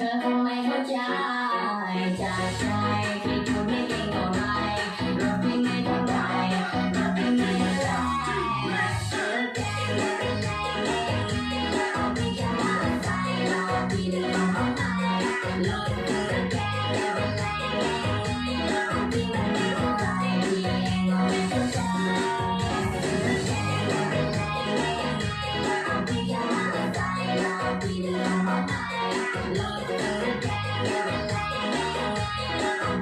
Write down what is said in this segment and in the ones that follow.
เธอคงไม่เข้าใจจากใจ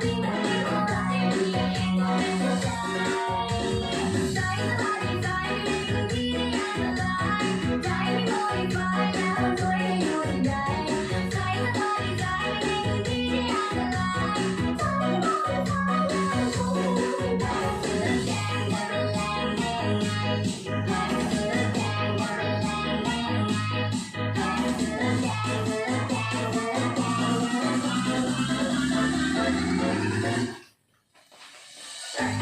Thank you.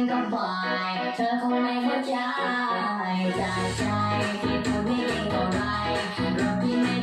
นก็บ่อยเธอคงไม่เข้าใจจากใจที่พูดไม่เก่งเท่าไรรถที่ไม่